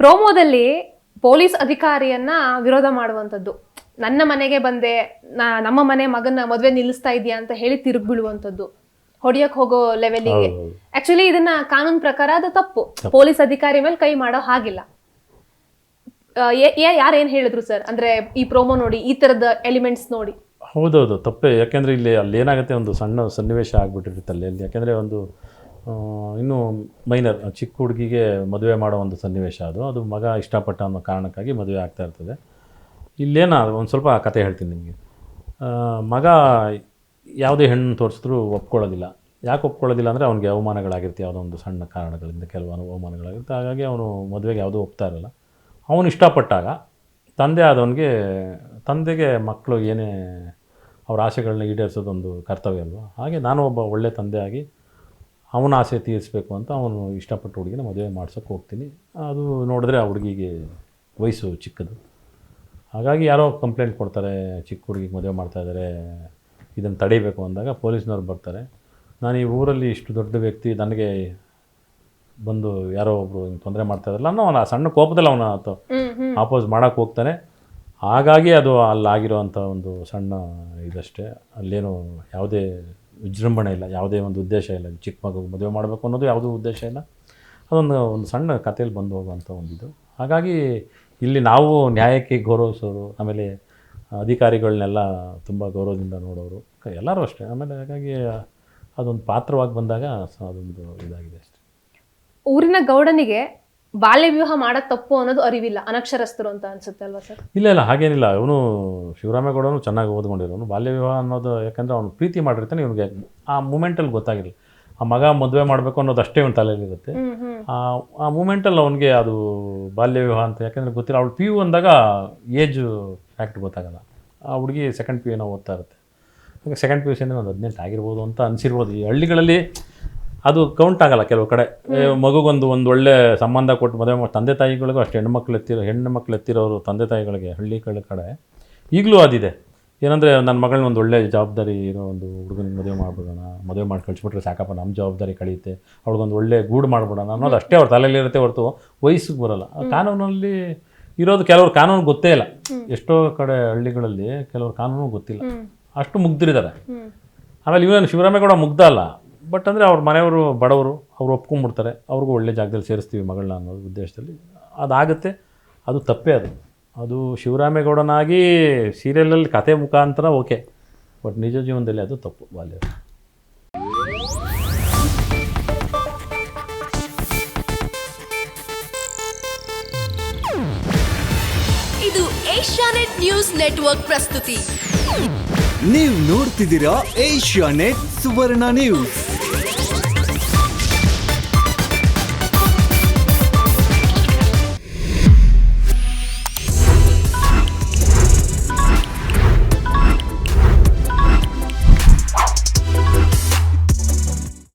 ಪ್ರೋಮೋದಲ್ಲಿ police ಅಧಿಕಾರಿಯನ್ನ ವಿರೋಧ ಮಾಡುವಂಥದ್ದು. ನನ್ನ ಮನೆಗೆ ಬಂದೆ ನಮ್ಮ ಮನೆ ಮಗನ ಮದುವೆ ನಿಲ್ಲಿಸ್ತಾ ಇದೆಯಾ ಅಂತ ಹೇಳಿ ತಿರುಗಿ ಬೀಳುವಂಥದ್ದು ಹೊಡಿಯಕ್ ಹೋಗೋ ಲೆವೆಲಿಗೆ. ಆಕ್ಚುಲಿ ಇದನ್ನ ಕಾನೂನು ಪ್ರಕಾರ ಅದು ತಪ್ಪು. ಪೊಲೀಸ್ ಅಧಿಕಾರಿ ಮೇಲೆ ಕೈ ಮಾಡೋ ಹಾಗಿಲ್ಲ. ಯಾರು ಏನ್ ಹೇಳಿದ್ರು ಸರ್? ಅಂದ್ರೆ ಈ ಪ್ರೋಮೋ ನೋಡಿ ಈ ತರದ ಎಲಿಮೆಂಟ್ಸ್ ನೋಡಿ. ಹೌದೌದು ತಪ್ಪೇ. ಯಾಕೆಂದ್ರೆ ಇಲ್ಲಿ ಅಲ್ಲಿ ಏನಾಗುತ್ತೆ ಒಂದು ಸಣ್ಣ ಸನ್ನಿವೇಶ ಆಗ್ಬಿಟ್ಟಿರುತ್ತೆ ಅಲ್ಲಿ ಯಾಕೆಂದ್ರೆ ಒಂದು ಇನ್ನೂ ಮೈನರ್ ಚಿಕ್ಕ ಹುಡುಗಿಗೆ ಮದುವೆ ಮಾಡೋ ಒಂದು ಸನ್ನಿವೇಶ ಅದು. ಅದು ಮಗ ಇಷ್ಟಪಟ್ಟ ಅನ್ನೋ ಕಾರಣಕ್ಕಾಗಿ ಮದುವೆ ಆಗ್ತಾ ಇರ್ತದೆ. ಇಲ್ಲೇನ, ಒಂದು ಸ್ವಲ್ಪ ಕತೆ ಹೇಳ್ತೀನಿ ನಿಮಗೆ. ಮಗ ಯಾವುದೇ ಹೆಣ್ಣು ತೋರಿಸಿದ್ರೂ ಒಪ್ಕೊಳ್ಳೋದಿಲ್ಲ. ಯಾಕೆ ಒಪ್ಕೊಳ್ಳೋದಿಲ್ಲ ಅಂದರೆ ಅವನಿಗೆ ಅವಮಾನಗಳಾಗಿರುತ್ತೆ, ಯಾವುದೋ ಒಂದು ಸಣ್ಣ ಕಾರಣಗಳಿಂದ ಕೆಲವು ಅವಮಾನಗಳಾಗಿರುತ್ತೆ. ಹಾಗಾಗಿ ಅವನು ಮದುವೆಗೆ ಯಾವುದೂ ಒಪ್ತಾ ಇರಲ್ಲ. ಅವನು ಇಷ್ಟಪಟ್ಟಾಗ ತಂದೆ ಆದವನಿಗೆ, ತಂದೆಗೆ ಮಕ್ಕಳು ಏನೇ ಅವ್ರ ಆಸೆಗಳನ್ನ ಈಡೇರಿಸೋದೊಂದು ಕರ್ತವ್ಯ ಅಲ್ವಾ? ಹಾಗೆ ನಾನು ಒಬ್ಬ ಒಳ್ಳೆ ತಂದೆಯಾಗಿ ಅವನ ಆಸೆ ತೀರಿಸಬೇಕು ಅಂತ ಅವನು ಇಷ್ಟಪಟ್ಟ ಹುಡುಗಿನ ಮದುವೆ ಮಾಡ್ಸೋಕ್ಕೆ ಹೋಗ್ತೀನಿ. ಅದು ನೋಡಿದ್ರೆ ಆ ಹುಡುಗಿಗೆ ವಯಸ್ಸು ಚಿಕ್ಕದು. ಹಾಗಾಗಿ ಯಾರೋ ಕಂಪ್ಲೇಂಟ್ ಕೊಡ್ತಾರೆ ಚಿಕ್ಕ ಹುಡುಗಿಗೆ ಮದುವೆ ಮಾಡ್ತಾ ಇದ್ದಾರೆ ಇದನ್ನು ತಡೀಬೇಕು ಅಂದಾಗ ಪೊಲೀಸ್ನವ್ರು ಬರ್ತಾರೆ. ನಾನು ಈ ಊರಲ್ಲಿ ಇಷ್ಟು ದೊಡ್ಡ ವ್ಯಕ್ತಿ ನನಗೆ ಬಂದು ಯಾರೋ ಒಬ್ಬರು ಹಿಂಗೆ ತೊಂದರೆ ಮಾಡ್ತಾ ಇದ್ದಾರಲ್ಲ ಅನ್ನೋ ಆ ಸಣ್ಣ ಕೋಪದಲ್ಲಿ ಅವನ ಆಪೋಸ್ ಮಾಡೋಕ್ಕೆ ಹೋಗ್ತಾನೆ. ಹಾಗಾಗಿ ಅದು ಅಲ್ಲಾಗಿರೋವಂಥ ಒಂದು ಸಣ್ಣ ಇದಷ್ಟೇ. ಅಲ್ಲೇನು ಯಾವುದೇ ವಿಜೃಂಭಣೆ ಇಲ್ಲ, ಯಾವುದೇ ಒಂದು ಉದ್ದೇಶ ಇಲ್ಲ. ಚಿಕ್ಕ ಮಗು ಮದುವೆ ಮಾಡಬೇಕು ಅನ್ನೋದು ಯಾವುದೂ ಉದ್ದೇಶ ಇಲ್ಲ. ಅದೊಂದು ಒಂದು ಸಣ್ಣ ಕಥೆಯಲ್ಲಿ ಬಂದು ಹೋಗುವಂಥ ಒಂದು ಇದು ಹಾಗಾಗಿ ಇಲ್ಲಿ ನಾವು ನ್ಯಾಯಕ್ಕೆ ಗೌರವಿಸೋರು, ಆಮೇಲೆ ಅಧಿಕಾರಿಗಳನ್ನೆಲ್ಲ ತುಂಬ ಗೌರವದಿಂದ ನೋಡೋರು, ಎಲ್ಲರೂ ಅಷ್ಟೇ. ಆಮೇಲೆ ಹಾಗಾಗಿ ಅದೊಂದು ಪಾತ್ರವಾಗಿ ಬಂದಾಗ ಅದೊಂದು ಇದಾಗಿದೆ ಅಷ್ಟೇ. ಊರಿನ ಗೌಡನಿಗೆ ಬಾಲ್ಯ ವಿವಾಹ ಮಾಡೋದು ತಪ್ಪು ಅನ್ನೋದು ಅರಿವಿಲ್ಲ ಅನಕ್ಷರಸ್ಥರು ಅಂತ ಅನ್ಸುತ್ತೆ ಅಲ್ವಾ ಸರ್? ಇಲ್ಲ ಇಲ್ಲ ಹಾಗೇನಿಲ್ಲ. ಅವನು ಶಿವರಾಮೇಗೌಡನು ಚೆನ್ನಾಗಿ ಓದ್ಕೊಂಡಿರೋನು. ಬಾಲ್ಯ ವಿವಾಹ ಅನ್ನೋದು ಯಾಕಂದ್ರೆ ಅವನು ಪ್ರೀತಿ ಮಾಡಿರ್ತಾನೆ ಇವನಿಗೆ ಆ ಮೂಮೆಂಟಲ್ಲಿ ಗೊತ್ತಾಗಿಲ್ಲ. ಆ ಮಗ ಮದುವೆ ಮಾಡಬೇಕು ಅನ್ನೋದು ಅಷ್ಟೇ ಒಂದು ತಲೆಯಲ್ಲಿರುತ್ತೆ ಆ ಆ ಮೂಮೆಂಟಲ್ಲಿ ಅವನಿಗೆ ಅದು ಬಾಲ್ಯ ವಿವಾಹ ಅಂತ ಯಾಕಂದ್ರೆ ಗೊತ್ತಿಲ್ಲ. ಅವಳು ಪಿ ಯು ಅಂದಾಗ ಏಜ್ ಫ್ಯಾಕ್ಟ್ ಗೊತ್ತಾಗಲ್ಲ. ಆ ಹುಡುಗಿ ಸೆಕೆಂಡ್ ಪಿ ಏನೋ ಓದ್ತಾ ಇರುತ್ತೆ. ಸೆಕೆಂಡ್ ಪಿ ಯು ಸಿ ಅಂದರೆ ಒಂದು ಹದಿನೆಂಟು ಆಗಿರ್ಬೋದು ಅಂತ ಅನಿಸಿರ್ಬೋದು. ಈ ಹಳ್ಳಿಗಳಲ್ಲಿ ಅದು ಕೌಂಟ್ ಆಗಲ್ಲ ಕೆಲವು ಕಡೆ. ಮಗುಗೊಂದು ಒಂದು ಒಳ್ಳೆ ಸಂಬಂಧ ಕೊಟ್ಟು ಮದುವೆ ಮಾಡಿ ತಂದೆ ತಾಯಿಗಳಿಗೂ ಅಷ್ಟು ಹೆಣ್ಣು ಮಕ್ಕಳು ಎತ್ತಿರೋ ಹೆಣ್ಣು ಮಕ್ಕಳು ಎತ್ತಿರೋರು ತಂದೆ ತಾಯಿಗಳಿಗೆ ಹಳ್ಳಿಗಳ ಕಡೆ ಈಗಲೂ ಅದಿದೆ. ಏನಂದರೆ ನನ್ನ ಮಗಳನ್ನ ಒಂದು ಒಳ್ಳೆ ಜವಾಬ್ದಾರಿ ಇರೋ ಒಂದು ಹುಡುಗನ ಮದುವೆ ಮಾಡ್ಬಿಡೋಣ ಮದುವೆ ಮಾಡಿ ಕಳಿಸ್ಬಿಟ್ರೆ ಸಾಕಪ್ಪ ನಮ್ಮ ಜವಾಬ್ದಾರಿ ಕಳೀತೆ ಅವ್ಳಿಗೊಂದು ಒಳ್ಳೆ ಗೂಡು ಮಾಡ್ಬಿಡೋಣ ಅನ್ನೋದು ಅಷ್ಟೇ ಅವ್ರ ತಲೆಯಲ್ಲಿರುತ್ತೆ ಹೊರತು ವಯಸ್ಸಿಗೆ ಬರೋಲ್ಲ. ಕಾನೂನಲ್ಲಿ ಇರೋದು ಕೆಲವ್ರು ಕಾನೂನು ಗೊತ್ತೇ ಇಲ್ಲ. ಎಷ್ಟೋ ಕಡೆ ಹಳ್ಳಿಗಳಲ್ಲಿ ಕೆಲವ್ರು ಕಾನೂನು ಗೊತ್ತಿಲ್ಲ. ಅಷ್ಟು ಮುಗ್ದಿರಿದ್ದಾರೆ. ಆಮೇಲೆ ಇವನು ಶಿವರಾಮೇಗೌಡ ಮುಗ್ಧ ಅಲ್ಲ. ಬಟ್ ಅಂದರೆ ಅವ್ರ ಮನೆಯವರು ಬಡವರು ಅವ್ರು ಒಪ್ಕೊಂಡ್ಬಿಡ್ತಾರೆ ಅವ್ರಿಗೂ ಒಳ್ಳೆ ಜಾಗದಲ್ಲಿ ಸೇರಿಸ್ತೀವಿ ಮಗಳನ್ನ ಅನ್ನೋ ಉದ್ದೇಶದಲ್ಲಿ. ಅದಾಗುತ್ತೆ ಅದು ತಪ್ಪೇ ಅದು. ಅದು ಶಿವರಾಮೇಗೌಡನಾಗಿ ಸೀರಿಯಲಲ್ಲಿ ಕತೆ ಮುಖಾಂತರ ಓಕೆ ಬಟ್ ನಿಜ ಜೀವನದಲ್ಲಿ ಅದು ತಪ್ಪು ಬಾಲ್ಯ. ಇದು ಏಷ್ಯಾನೆಟ್ ನ್ಯೂಸ್ ನೆಟ್ವರ್ಕ್ ಪ್ರಸ್ತುತಿ. ನೀವು ನೋಡ್ತಿದ್ದೀರಾ ಏಷ್ಯಾ ನೆಟ್ ಸುವರ್ಣ ನ್ಯೂಸ್.